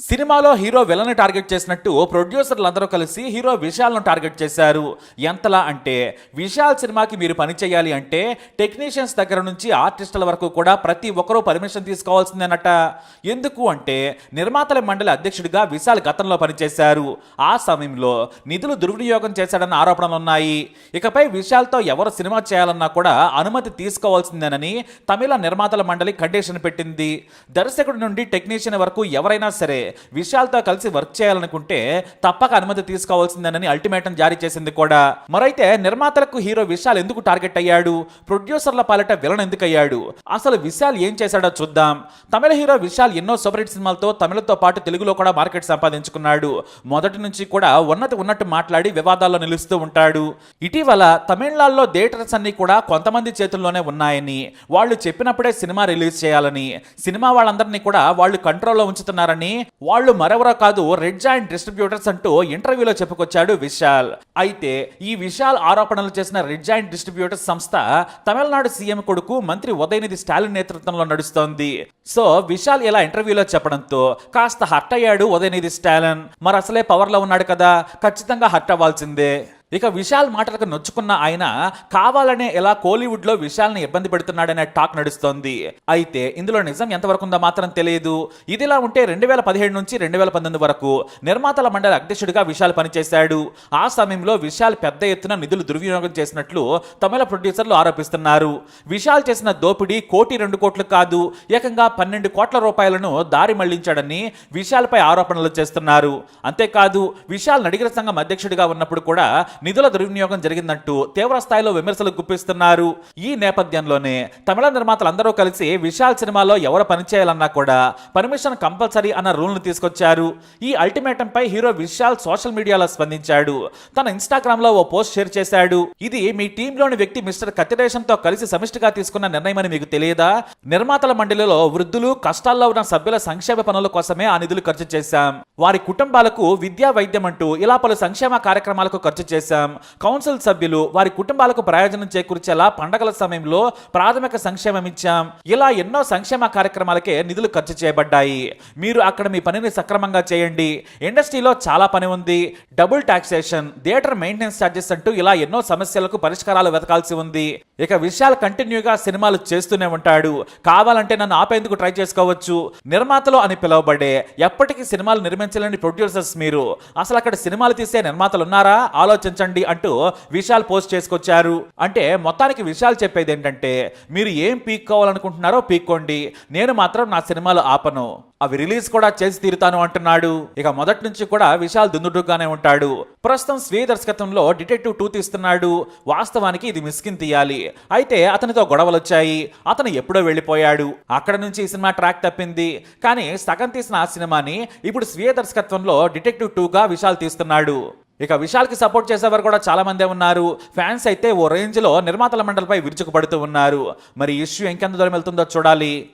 సినిమాలో hero villain target చేసినట్టు ప్రొడ్యూసర్లు అందరూ కలిసి హీరో విశాల్ను టార్గెట్ చేశారు. ఎంతలా అంటే విశాల్ సినిమాకి మీరు పని చేయాలి అంటే టెక్నీషియన్స్ దగ్గర నుంచి ఆర్టిస్టుల వరకు కూడా ప్రతి ఒక్కరూ పర్మిషన్ తీసుకోవాల్సిందేనట. ఎందుకు అంటే నిర్మాతల మండలి అధ్యక్షుడిగా విశాల్ గతంలో పనిచేశారు. ఆ సమయంలో నిధులు దుర్వినియోగం చేశాడన్న ఆరోపణలు ఉన్నాయి ఇకపై విశాల్తో ఎవరు సినిమా చేయాలన్నా కూడా అనుమతి తీసుకోవాల్సిందేనని తమిళ నిర్మాతల మండలి కండిషన్ పెట్టింది. దర్శకుడి నుండి టెక్నీషియన్ వరకు ఎవరైనా సరే విశాల్తో కలిసి వర్క్ చేయాలనుకుంటే తప్పక అనుమతి తీసుకోవాల్సిందేనని అల్టిమేటం జారీ చేసింది కూడా. మరైతే నిర్మాతలకు హీరో విశాల్ ఎందుకు టార్గెట్ అయ్యాడు? ప్రొడ్యూసర్ల పాలిట విలన్ ఎందుకు అయ్యాడు అసలు విశాల్ ఏం చేశాడో చూద్దాం. తమిళ హీరో విశాల్ ఎన్నో సూపర్ హిట్ సినిమాలతో తమిళతో పాటు తెలుగులో కూడా మార్కెట్ సంపాదించుకున్నాడు. మొదటి నుంచి కూడా ఉన్నతి ఉన్నట్టు మాట్లాడి వివాదాల్లో నిలుస్తూ ఉంటాడు. ఇటీవల తమిళనాడులో థియేటర్స్ అన్ని కూడా కొంతమంది చేతుల్లోనే ఉన్నాయని వాళ్ళు చెప్పినప్పుడే సినిమా రిలీజ్ చేయాలని సినిమా వాళ్ళందరినీ కూడా వాళ్ళు కంట్రోల్లో ఉంచుతున్నారని వాళ్ళు మరెవరో కాదు రెడ్ జాయింట్ డిస్ట్రిబ్యూటర్స్ అంటూ ఇంటర్వ్యూలో చెప్పుకొచ్చాడు విశాల్. అయితే ఈ విశాల్ ఆరోపణలు చేసిన రెడ్ జాయింట్ డిస్ట్రిబ్యూటర్స్ సంస్థ తమిళనాడు సీఎం కొడుకు మంత్రి ఉదయనిధి స్టాలిన్ నేతృత్వంలో నడుస్తోంది. సో విశాల్ ఇలా ఇంటర్వ్యూలో చెప్పడంతో కాస్త హర్ట్ అయ్యాడు ఉదయనిధి స్టాలిన్. మరి అసలే పవర్లో ఉన్నాడు కదా ఖచ్చితంగా హర్ట్ అవ్వాల్సిందే. ఇక విశాల్ మాటలకు నొచ్చుకున్న ఆయన కావాలనే ఎలా కోలీవుడ్లో విశాల్ని ఇబ్బంది పెడుతున్నాడనే టాక్ నడుస్తోంది. అయితే ఇందులో నిజం ఎంతవరకు ఉందో మాత్రం తెలియదు. ఇదిలా ఉంటే రెండు వేల పదిహేడు నుంచి రెండు వేల పంతొమ్మిది వరకు నిర్మాతల మండలి అధ్యక్షుడిగా విశాల్ పనిచేశాడు. ఆ సమయంలో విశాల్ పెద్ద ఎత్తున నిధులు దుర్వినియోగం చేసినట్లు తమిళ ప్రొడ్యూసర్లు ఆరోపిస్తున్నారు. విశాల్ చేసిన దోపిడీ కోటి రెండు కోట్లు కాదు ఏకంగా పన్నెండు కోట్ల రూపాయలను దారి మళ్ళించాడని విశాల్ పై ఆరోపణలు చేస్తున్నారు. అంతేకాదు విశాల్ నడిగర సంఘం అధ్యక్షుడిగా ఉన్నప్పుడు కూడా నిధుల దుర్వినియోగం జరిగిందంటూ తీవ్ర స్థాయిలో విమర్శలు గుప్పిస్తున్నారు. ఈ నేపథ్యంలోనే తమిళ నిర్మాతలందరూ కలిసి విశాల్ సినిమాలో ఎవరు పనిచేయాలన్నా కూడా పర్మిషన్ కంపల్సరీ అన్న రూల్ను తీసుకొచ్చారు. ఈ అల్టిమేటం పై హీరో విశాల్ సోషల్ మీడియాలో స్పందించాడు. తన ఇన్స్టాగ్రామ్లో ఓ పోస్ట్ షేర్ చేశాడు. ఇది మీ టీంలోని వ్యక్తి మిస్టర్ కత్తిరేషన్తో కలిసి సమిష్టిగా తీసుకున్న నిర్ణయమని మీకు తెలియదా? నిర్మాతల మండలిలో వృద్ధులు కష్టాల్లో ఉన్న సభ్యుల సంక్షేమ పనుల కోసమే ఆ నిధులు ఖర్చు చేశాం. వారి కుటుంబాలకు విద్యా వైద్యం అంటూ ఇలా పలు సంక్షేమ కార్యక్రమాలకు ఖర్చు చేశాం. కౌన్సిల్ సభ్యులు వారి కుటుంబాలకు ప్రయోజనం చేకూర్చేలా పండగల సమయంలో ప్రాథమిక సంక్షేమం ఇచ్చాం. ఇలా ఎన్నో సంక్షేమ కార్యక్రమాలకే నిధులు ఖర్చు చేయబడ్డాయి. మీరు అక్కడ మీ పనిని సక్రమంగా చేయండి. ఇండస్ట్రీలో చాలా పని ఉంది. Double taxation theatre maintenance charges అంటూ ఇలా ఎన్నో సమస్యలకు పరిష్కారాలు వెతకాల్సి ఉంది. ఇక విశాల్ కంటిన్యూగా సినిమాలు చేస్తూనే ఉంటాడు. కావాలంటే నన్ను ఆపేందుకు ట్రై చేసుకోవచ్చు. నిర్మాతలు అని పిలువబడే ఎప్పటికీ సినిమాలు నిర్మించలేని ప్రొడ్యూసర్స్ మీరు. అసలు అక్కడ సినిమాలు తీసే నిర్మాతలు ఉన్నారా? ఆలోచించండి అంటూ విశాల్ పోస్ట్ చేసుకొచ్చారు. అంటే మొత్తానికి విశాల్ చెప్పేది ఏంటంటే మీరు ఏం పీక్కోవాలనుకుంటున్నారో పీక్కోండి. నేను మాత్రం నా సినిమాలు ఆపను. అవి రిలీజ్ కూడా చేసి తీరుతాను అంటున్నాడు. ఇక మొదటి నుంచి కూడా విశాల్ దుందుడుగానే ఉంటాడు. ప్రస్తుతం స్వీయ దర్శకత్వంలో డిటెక్టివ్ టూ తీస్తున్నాడు వాస్తవానికి ఇది మిస్కిన్ తీయాలి. అయితే అతనితో గొడవలు వచ్చాయి అతను ఎప్పుడో వెళ్ళిపోయాడు. అక్కడ నుంచి ఈ సినిమా ట్రాక్ తప్పింది. కానీ సగం తీసిన ఆ సినిమాని ఇప్పుడు స్వీయ దర్శకత్వంలో డిటెక్టివ్ టూగా విశాల్ తీస్తున్నాడు. ఇక విశాల్కి సపోర్ట్ చేసేవారు కూడా చాలా మందే ఉన్నారు. ఫ్యాన్స్ అయితే ఓ రేంజ్లో నిర్మాతల మండలిపై విరుచుకుపడుతూ ఉన్నారు. మరి ఇష్యూ ఇంకెంత దూరం వెళ్తుందో చూడాలి.